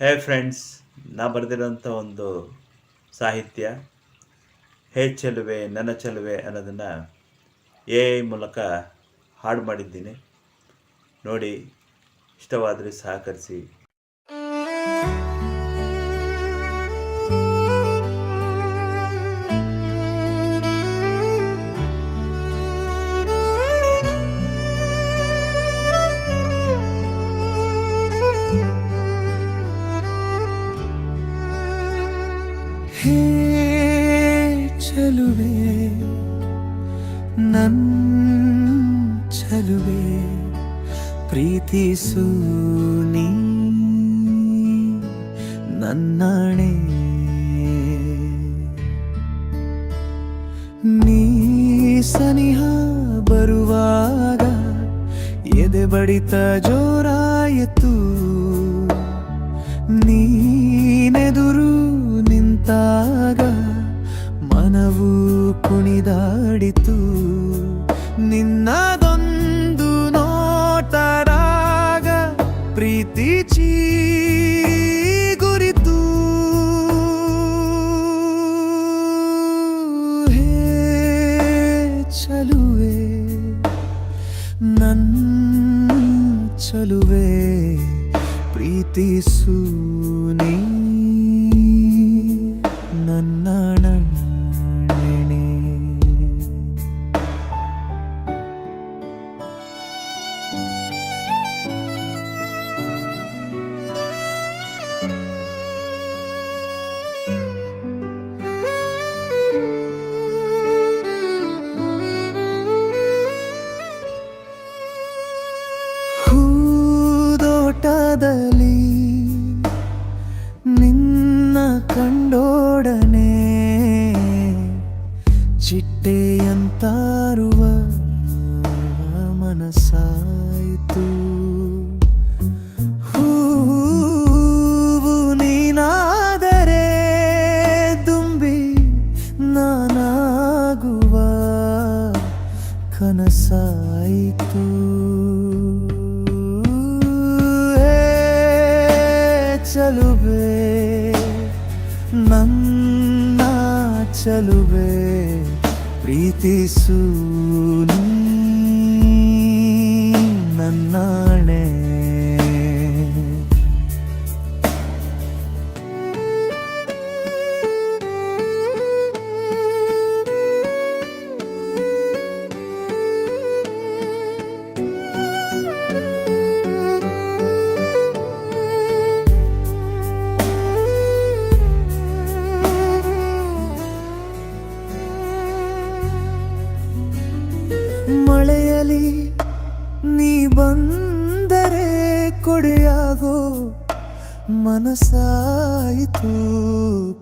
ಹೇ friends ನಾ ಬರೆದಿರೋಂಥ ಒಂದು ಸಾಹಿತ್ಯ, ಹೇ ಚೆಲುವೆ, ನನ್ನ ಚೆಲುವೆ ಅನ್ನೋದನ್ನು ಎ ಐ ಮೂಲಕ ಹಾಡು ಮಾಡಿದ್ದೀನಿ. ನೋಡಿ, ಇಷ್ಟವಾದರೆ ಸಹಕರಿಸಿ. ಹೇ ಚಲುವೆ ನನ್ ಚಲುವೆ ಪ್ರೀತಿಸು ನೀ ನನ್ನಣೆ. ನೀ ಸನಿಹ ಬರುವಾಗ ಎದೆ ಬಡಿತ ಜೋರಾಯಿತು. ನೀನೆದುರು ಕುಣಿದಾಡಿತು ನಿನ್ನದೊಂದು ನೋಟರಾಗ ಪ್ರೀತಿ ಗುರಿತು ಹೇ ಚಲುವೆ ನನ್ನ ಚಲುವೆ ಪ್ರೀತಿಸು ನೀ. ನನ್ನಣನೆ ಚಿಟ್ಟೆಯಂತಾರುವ ಮನಸ್ಸಾಯಿತು. ಹೂವು ನೀನಾದರೆ ತುಂಬಿ ನಾನಾಗುವ ಕನಸಾಯಿತು. ಚಲುವೆ ನನ್ನ ಚಲುವೆ ಪ್ರೀತಿಸು ನೀ ಕೊಡೆಯಾಗೋ ಮನಸಾಯಿತು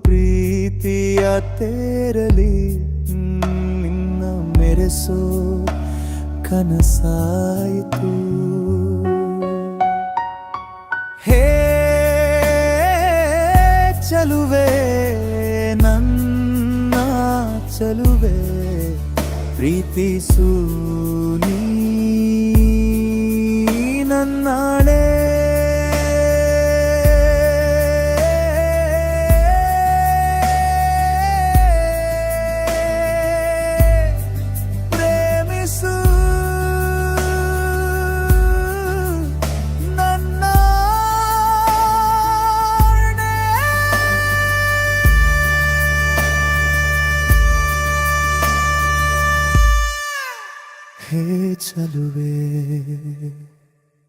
ಪ್ರೀತಿಯ ತೇರಲಿ ನಿನ್ನ ಮೆರೆಸೋ ಕನಸಾಯಿತು. ಹೇ ಚಲುವೆ ನನ್ನ ಚಲುವೆ ಪ್ರೀತಿಸು ನೀ ನನ್ನಾಳೆ ಹೇ ಚಲುವೆ